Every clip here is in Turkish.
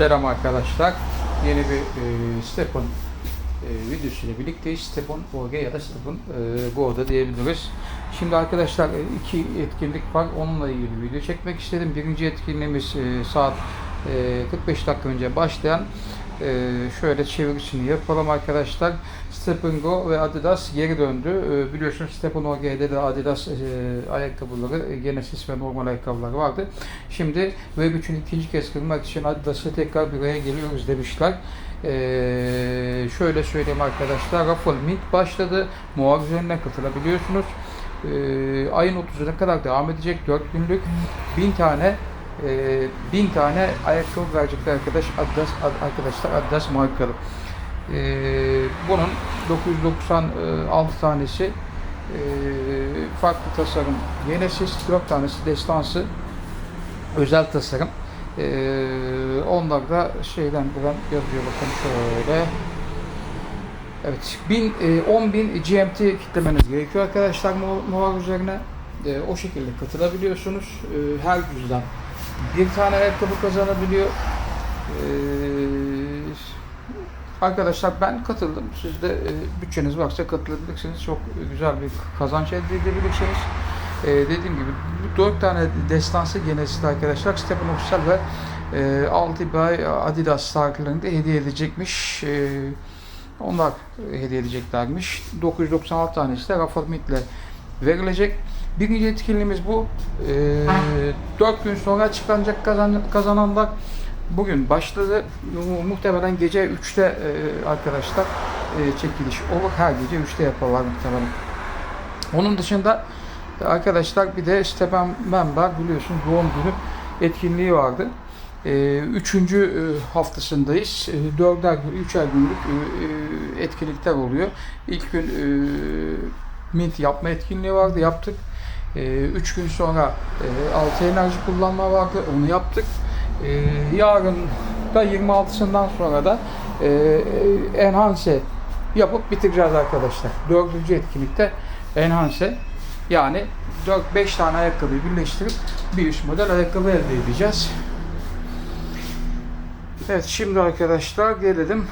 Selam arkadaşlar. Yeni bir e, Stepon e, videosuyla birlikteyiz. Stepon OG ya da Stepon e, Go'da diyebiliriz. Şimdi arkadaşlar e, iki etkinlik var. Onunla ilgili video çekmek istedim. Birinci etkinliğimiz e, saat e, 45 dakika önce başlayan e, şöyle çevirisini yapalım arkadaşlar. Stepon Go ve Adidas geri döndü. E, biliyorsunuz Stepon OG'de de Adidas e, ayakkabıları, e, Genesis ve normal ayakkabıları vardı. Şimdi Web 3'ün ikinci kez kırmak için Adidas'a tekrar bir araya geliyoruz demişler. Ee, şöyle söyleyeyim arkadaşlar. Raffle Mint başladı. Muar üzerinden katılabiliyorsunuz. Ee, ayın 30'una kadar devam edecek. 4 günlük 1000 tane e, 1000 tane ayakkabı verecekler arkadaş Adidas ad- arkadaşlar Adidas markalı. Ee, bunun 996 tanesi e, farklı tasarım Genesis 4 tanesi destansı özel tasarım. Ee, onlar da şeyden buradan yazıyor bakın şöyle. Evet, 1000, e, 10.000 GMT kitlemeniz gerekiyor arkadaşlar Movar üzerine. E, o şekilde katılabiliyorsunuz. E, her yüzden bir tane ayakkabı kazanabiliyor. E, arkadaşlar ben katıldım. Siz de e, bütçeniz varsa katılabilirsiniz. Çok güzel bir kazanç elde edebilirsiniz. E, dediğim gibi dört tane destansı genelisi arkadaşlar Stephen Official ve e, Alti by Adidas startlarını da hediye edecekmiş. E, onlar hediye edeceklermiş. 996 tanesi de Rafa Mit'le verilecek. Birinci etkinliğimiz bu. E, 4 gün sonra çıkacak kazan, kazananlar bugün başladı. Mu- Muhtemelen gece 3'te e, arkadaşlar e, çekiliş olur. Her gece 3'te yaparlar muhtemelen. Onun dışında arkadaşlar bir de Stepan Member biliyorsun doğum günü etkinliği vardı. Ee, üçüncü e, haftasındayız. E, dörder üçer günlük e, e, etkinlikler oluyor. İlk gün e, mint yapma etkinliği vardı, yaptık. E, üç gün sonra e, altı enerji kullanma vardı, onu yaptık. E, yarın da 26'sından sonra da e, e, enhance yapıp bitireceğiz arkadaşlar. Dördüncü etkinlikte enhance yani 4-5 tane ayakkabıyı birleştirip bir üst model ayakkabı elde edeceğiz. Evet şimdi arkadaşlar gelelim.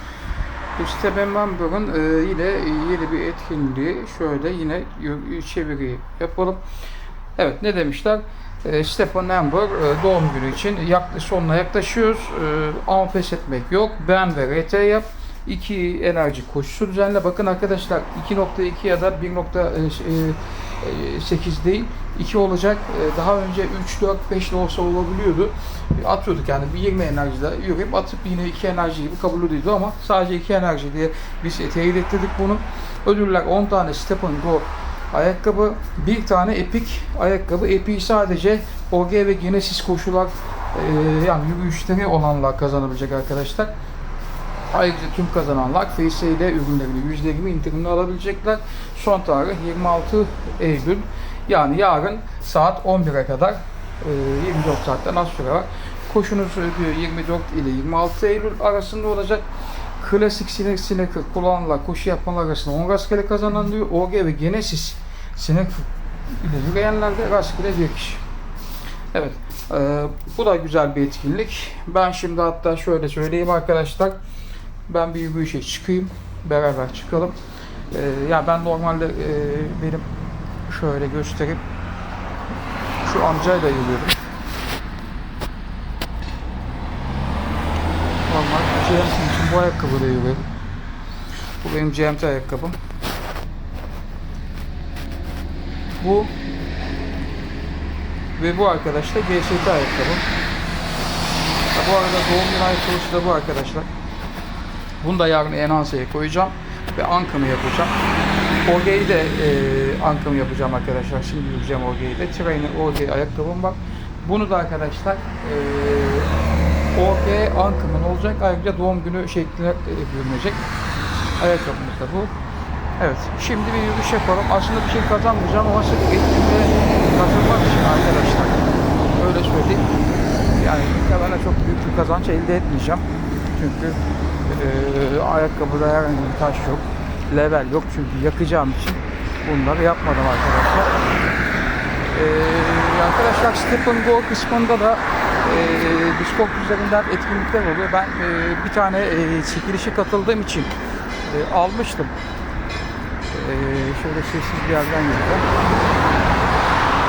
Ben Member'ın e, yine yeni bir etkinliği şöyle yine çeviri yapalım. Evet ne demişler? E, Stefan Member e, doğum günü için yak, sonuna yaklaşıyoruz. E, ama pes etmek yok. Ben ve RT yap. 2 enerji koşusu düzenle. Bakın arkadaşlar 2.2 ya da 1.8 değil 2 olacak. E, Daha önce 3, 4, 5 de olsa olabiliyordu. E, Atıyorduk yani bir 20 enerjide yürüyüp atıp yine 2 enerji gibi kabul ediyordu ama sadece 2 enerji diye biz teyit ettirdik bunu. Ödüller 10 tane Stephen Go ayakkabı, bir tane Epic ayakkabı. Epic sadece OG ve Genesis koşular e, yani yürüyüşleri olanlar kazanabilecek arkadaşlar. Ayrıca tüm kazananlar FS ile ürünlerini %20 indirimli alabilecekler. Son tarih 26 Eylül. Yani yarın saat 11'e kadar e, 24 saatten az süre var. Koşunuz diyor 24 ile 26 Eylül arasında olacak. Klasik sinek sinekır kullanılan koşu yapanlar arasında 10 rastgele kazanan diyor. OG ve Genesis sinek ile yürüyenler de rastgele bir kişi. Evet. e, bu da güzel bir etkinlik. Ben şimdi hatta şöyle söyleyeyim arkadaşlar. Ben bir yürüyüşe çıkayım. Beraber çıkalım. E, ya ben normalde e, benim şöyle göstereyim. Şu amcayla yürüyorum. Normal GMT için bu ayakkabıyla yürüyorum. Bu benim GMT ayakkabım. Bu ve bu arkadaş da GST ayakkabı. Ha, bu arada doğum günü ayakkabısı da bu arkadaşlar. Bunu da yarın enhance'ye koyacağım ve ankamı yapacağım. OG'yi de e, ankamı yapacağım arkadaşlar. Şimdi yürüyeceğim OG'yi de. Trainer OG ayakkabım var. Bunu da arkadaşlar e, OG ankamın olacak. Ayrıca doğum günü şeklinde e, bürünecek. Ayakkabımız da bu. Evet. Şimdi bir yürüyüş yapalım. Aslında bir şey kazanmayacağım ama sırf etkinliğe katılmak için arkadaşlar. Öyle söyleyeyim. Yani muhtemelen çok büyük bir kazanç elde etmeyeceğim. Çünkü eee ayakkabıda herhangi bir taş yok. Level yok çünkü yakacağım için bunları yapmadım arkadaşlar. Eee arkadaşlar Step and Go kısmında da e, Discord üzerinden etkinlikler oluyor. Ben e, bir tane e, çekilişe katıldığım için e, almıştım. E, şöyle sessiz bir yerden gireceğim.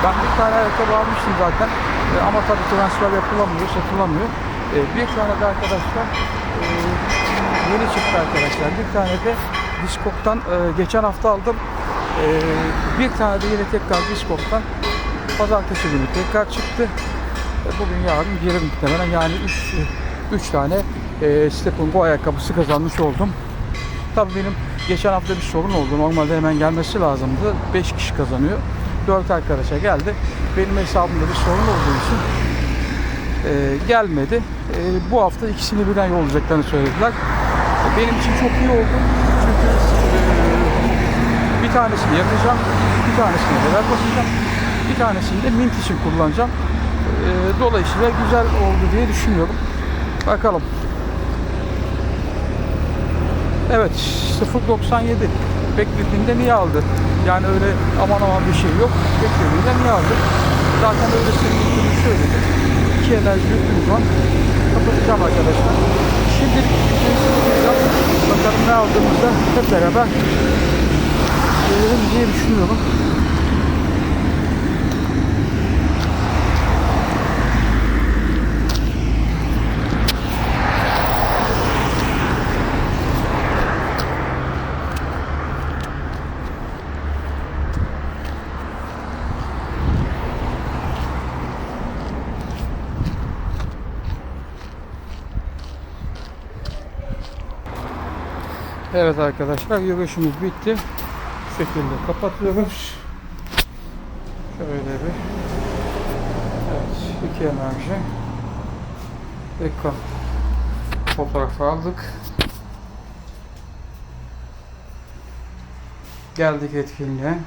Ben bir tane ayakkabı almıştım zaten. E, ama tabii transfer yapılamıyor, satılamıyor. E, bir tane de arkadaşlar e, yeni çıktı arkadaşlar. Bir tane de Discog'dan e, geçen hafta aldım. E, bir tane de yine tekrar Discog'dan pazartesi günü tekrar çıktı. E, bugün yarın geri muhtemelen yani 3 3 tane e, Stephen Go ayakkabısı kazanmış oldum. Tabii benim geçen hafta bir sorun oldu. Normalde hemen gelmesi lazımdı. 5 kişi kazanıyor. 4 arkadaşa geldi. Benim hesabımda bir sorun olduğu için e, gelmedi. E, bu hafta ikisini birden yollayacaklarını söylediler. E, benim için çok iyi oldu. Çünkü e, bir tanesini yakacağım, bir tanesini beraber basacağım, bir tanesini de mint için kullanacağım. E, dolayısıyla güzel oldu diye düşünüyorum. Bakalım. Evet 0.97 beklediğinde niye aldı? Yani öyle aman aman bir şey yok. Beklediğinde niye aldı? Zaten öyle sıkıntını söyledim. İki enerji yüklüm var. Kapatacağım arkadaşlar. Şimdilik. Ne aldığımızda hep beraber görelim diye düşünüyorum. Evet arkadaşlar yürüyüşümüz bitti. Bu şekilde kapatıyoruz. Şöyle bir. Evet iki enerji. Ekran fotoğrafı aldık. Geldik etkinliğe.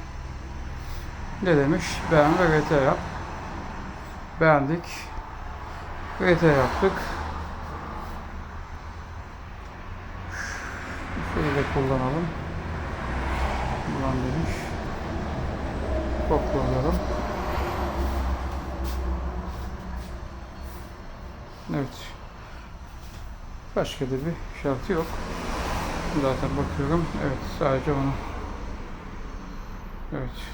Ne demiş? Beğen ve RT yap. Beğendik. RT yaptık. Şöyle kullanalım. Buradan demiş. Kopyalayalım. Evet. Başka da bir şartı yok. Zaten bakıyorum. Evet sadece onu. Evet.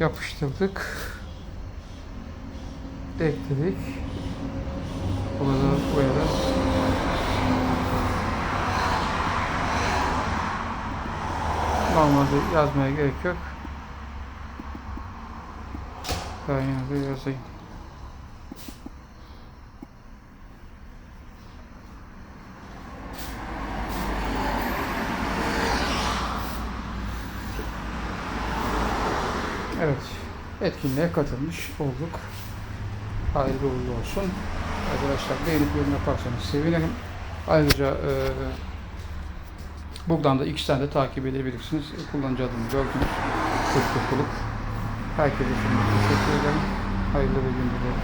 Yapıştırdık. Ekledik. Burada koyarız. Normalde yazmaya gerek yok. Ben yine de yazayım. Evet, etkinliğe katılmış olduk. Hayırlı uğurlu olsun. Arkadaşlar beğenip yorum yaparsanız sevinirim. Ayrıca e, buradan da iki tane de takip edebilirsiniz. E, Kullanıcı adımı gördünüz. Kırk kulüp. Herkese şimdi teşekkür ederim. Hayırlı bir gün dilerim.